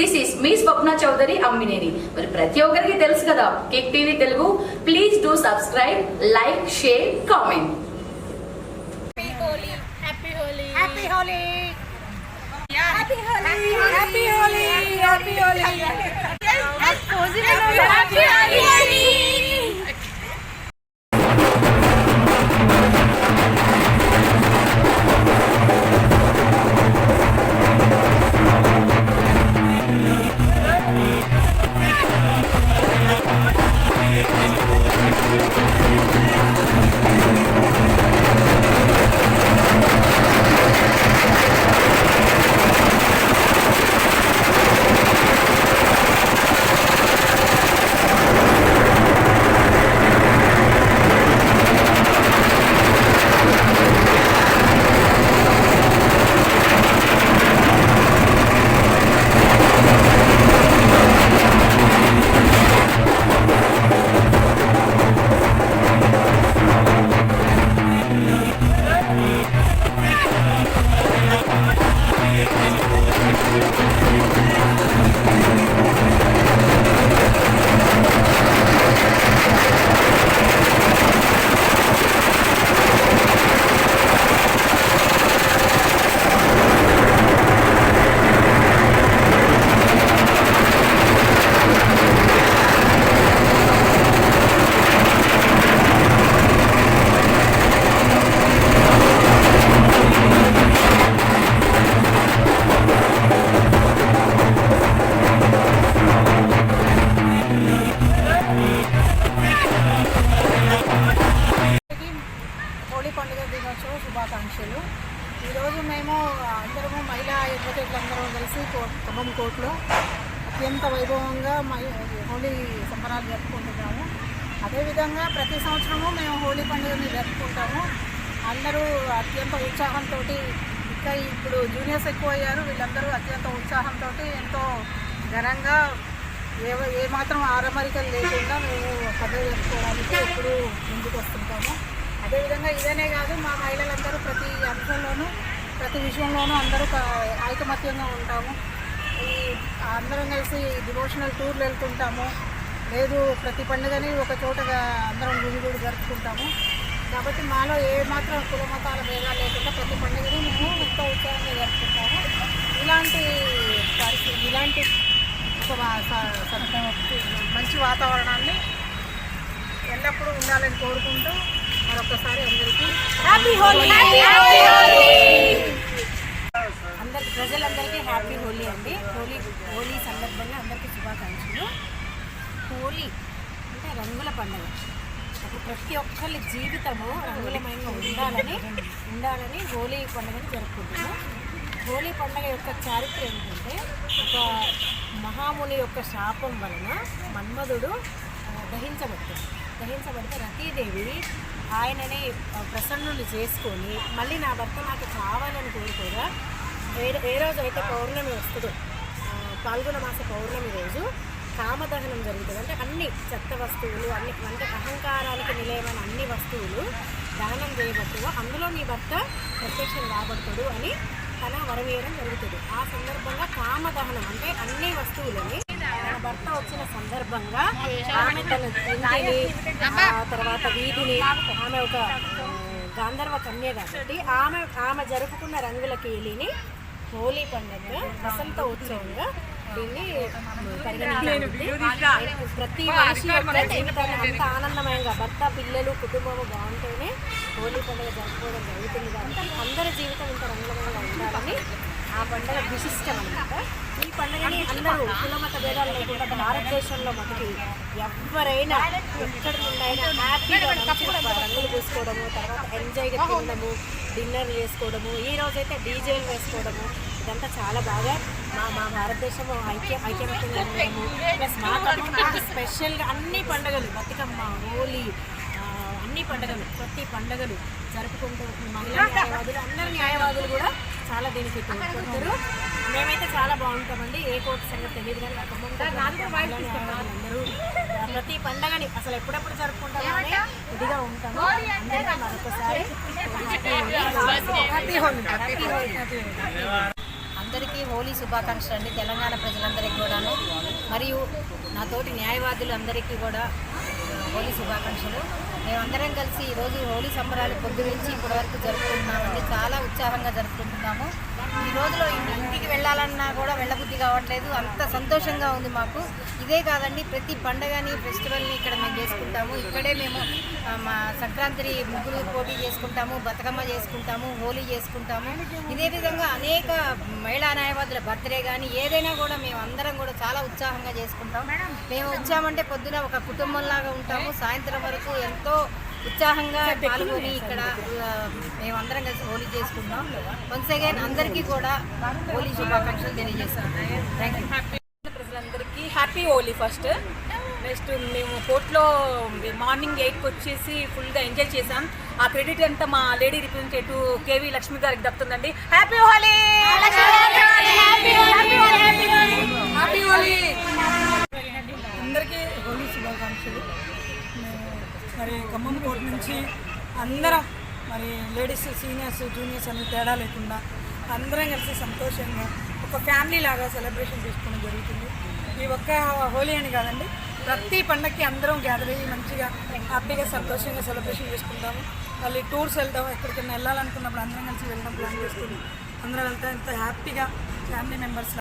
This is me Swapna Chowdary Ammineni మరి ప్రతి ఒక్కరికి తెలుసు కదా cake TV Telugu. Please do subscribe like share comment happy Holi happy Holi happy Holi happy Holi ఈరోజు మేము అందరము మహిళా అడ్వకేట్లందరం కలిసి ఖమ్మం కోర్టులో అత్యంత వైభవంగా హోలీ సంబరాలు జరుపుకుంటున్నాము. అదేవిధంగా ప్రతి సంవత్సరము మేము హోలీ పండుగని జరుపుకుంటాము. అందరూ అత్యంత ఉత్సాహంతో ఇంకా ఇప్పుడు జూనియర్స్ ఎక్కువ అయ్యారు వీళ్ళందరూ అత్యంత ఉత్సాహంతో ఎంతో ఘనంగా ఏ ఏ మాత్రం ఆరమరికలు లేకుండా మేము పండుగ జరుపుకోవడానికి ఎప్పుడూ ముందుకు వస్తుంటాము అదేవిధంగా ఇదనే కాదు మా మహిళలందరూ ప్రతి అంశంలోనూ ప్రతి విషయంలోనూ అందరూ ఐకమత్యంగా ఉంటాము. ఈ అందరం కలిసి డివోషనల్ టూర్లు వెళ్తుంటాము. లేదు ప్రతి పండుగని ఒక చోటగా అందరం గుడిగుడి జరుపుకుంటాము. కాబట్టి మాలో ఏ మాత్రం కుల మతాల భేదాలు లేకుండా ప్రతి పండుగని మేము ఎంతో ఉత్సాహంగా జరుపుకుంటాము. ఇలాంటి పరిస్థితి ఇలాంటి ఒక మంచి వాతావరణాన్ని ఎల్లప్పుడూ ఉండాలని కోరుకుంటూ మరొకసారి అందరికీ హ్యాపీ హోలీ. అందరికి ప్రజలందరికీ హ్యాపీ హోలీ అండి. హోలీ హోలీ సందర్భంగా అందరికీ శుభాకాంక్షలు. హోలీ అంటే రంగుల పండుగ. ప్రతి ఒక్కరి జీవితము రంగులమయంగా ఉండాలని ఉండాలని హోలీ పండుగను జరుపుకుంటున్నాం. హోలీ పండుగ యొక్క చారిత్ర ఏంటంటే ఒక మహాముని యొక్క శాపం వలన మన్మధుడు ఆ, దహించబడతాడు. దహించబడితే రతీదేవి ఆయనని ప్రసన్నుని ప్రసన్నులు చేసుకొని మళ్ళీ నా భర్త నాకు కావాలని కోరుకోగా ఏ ఏ రోజు అయితే పౌర్ణమి వస్తుందో పాల్గొన మాస పౌర్ణమి రోజు కామదహనం జరుగుతుంది. అంటే అన్ని చెత్త వస్తువులు అన్ని అంటే అహంకారానికి నిలయమైన అన్ని వస్తువులు దహనం చేయబడుతుందో అందులో నీ భర్త ప్రత్యక్షం రాబడతాడు అని తన వరవేయడం జరుగుతుంది. ఆ సందర్భంగా కామదహనం అంటే అన్ని వస్తువులని తన భర్త వచ్చిన సందర్భంగా ఆమె తన ఇంటిని ఆ తర్వాత వీధిని ఆమె ఒక గాంధర్వ కన్య కాబట్టి ఆమె ఆమె జరుపుకున్న రంగుల కేలిని హోలీ పండుగ వసంత ఉత్సవంగా దీన్ని ప్రతి మనిషి యొక్క జీవితాన్ని అంత ఆనందమయంగా భర్త పిల్లలు కుటుంబము బాగుంటేనే హోలీ పండుగ జరుపుకోవడం జరుగుతుంది కాబట్టి అందరి జీవితం ఇంత రంగులమయంగా ఉండాలని ఆ పండుగ విశిష్టం అనమాట ఈ పండుగని అందరూ కులమత భేదాలు లేకుండా భారతదేశంలో మనకి ఎవరైనా ఎక్కడి నుండైనా హ్యాపీగా రంగులు పూసుకోవడము తర్వాత ఎంజాయ్గా తినడము డిన్నర్ చేసుకోవడము ఈ రోజైతే డీజేలు వేసుకోవడము ఇదంతా చాలా బాగా మా మా భారతదేశము ఐక్య ఐక్యమత్యంగా ఉండడము ప్లస్ మా స్పెషల్గా అన్ని పండుగలు బతుకమ్మ హోలీ అన్ని పండుగలు ప్రతి పండుగలు జరుపుకుంటూ మహిళా న్యాయవాదులు అందరు న్యాయవాదులు కూడా చాలా దీనికి తోడ్పడతారు మేమైతే చాలా బాగుంటామండి. ఏ కోర్టు సంగతి తెలియదు కానీ అందరూ ప్రతి పండగని అసలు ఎప్పుడెప్పుడు జరుపుకుంటామో అని ఇదిగా ఉంటాము. అందరికీ మరొకసారి అందరికీ హోలీ శుభాకాంక్షలు అండి తెలంగాణ ప్రజలందరికీ కూడాను. మరియు నా తోటి న్యాయవాదులు అందరికీ కూడా హోలీ శుభాకాంక్షలు. మేమందరం కలిసి ఈరోజు హోలీ సంబరాలు పొద్దు నుంచి ఇప్పటి వరకు జరుపుకుంటున్నామండి. చాలా ఉత్సాహంగా జరుపుకుంటున్నాము. ఈ రోజులో ఇంటికి వెళ్ళాలన్నా కూడా వెళ్ళబుద్ధి కావట్లేదు. అంత సంతోషంగా ఉంది మాకు. ఇదే కాదండి ప్రతి పండగని ఫెస్టివల్ని ఇక్కడ మేము చేసుకుంటాము. ఇక్కడే మేము మా సంక్రాంతి ముగ్గులు పోటీ చేసుకుంటాము బతుకమ్మ చేసుకుంటాము హోలీ చేసుకుంటాము. ఇదే విధంగా అనేక మహిళా న్యాయవాదుల బర్త్డే కానీ ఏదైనా కూడా మేము అందరం కూడా చాలా ఉత్సాహంగా చేసుకుంటాం. మేము వచ్చామంటే పొద్దున ఒక కుటుంబంలాగా ఉంటాము సాయంత్రం వరకు ఎంతో ఉత్సాహంగా పాల్గొని ఇక్కడ మేమందరం కలిసి హోలీ చేసుకుంటాం. వన్స్ అగైన్ అందరికీ కూడా హోలీ శుభాకాంక్షలు తెలియజేస్తున్నాం. థ్యాంక్ యూ ప్రజలందరికీ హ్యాపీ హోలీ ఫస్ట్ నెక్స్ట్ మేము కోర్టులో మార్నింగ్ ఎయిట్కి వచ్చేసి ఫుల్గా ఎంజాయ్ చేసాం ఆ క్రెడిట్ అంతా మా లేడీ రిప్రజెంటేటివ్ కేవీ లక్ష్మి గారికి దక్కుతుందండి. హ్యాపీ హోలీ! హ్యాపీ హోలీ! అందరికీ హోలీ శుభాకాంక్షలు. మరి ఖమ్మం కోర్టు నుంచి అందరం మరి లేడీస్ సీనియర్స్ జూనియర్స్ అన్ని తేడా లేకుండా అందరం కలిసి సంతోషంగా ఒక ఫ్యామిలీ లాగా సెలబ్రేషన్ చేసుకోవడం జరుగుతుంది. ఈ ఒక్క హోలీ అని కాదండి ప్రతి పండగకి అందరం గ్యాదర్ అయ్యి మంచిగా హ్యాపీగా సంతోషంగా సెలబ్రేషన్ చేసుకుంటాము. మళ్ళీ టూర్స్ వెళ్తాం ఎక్కడికైనా వెళ్ళాలనుకున్నప్పుడు అందరం కలిసి వెళ్ళడం ప్లాన్ చేసుకుని అందరం వెళ్తాం ఎంత హ్యాపీగా ఫ్యామిలీ మెంబర్స్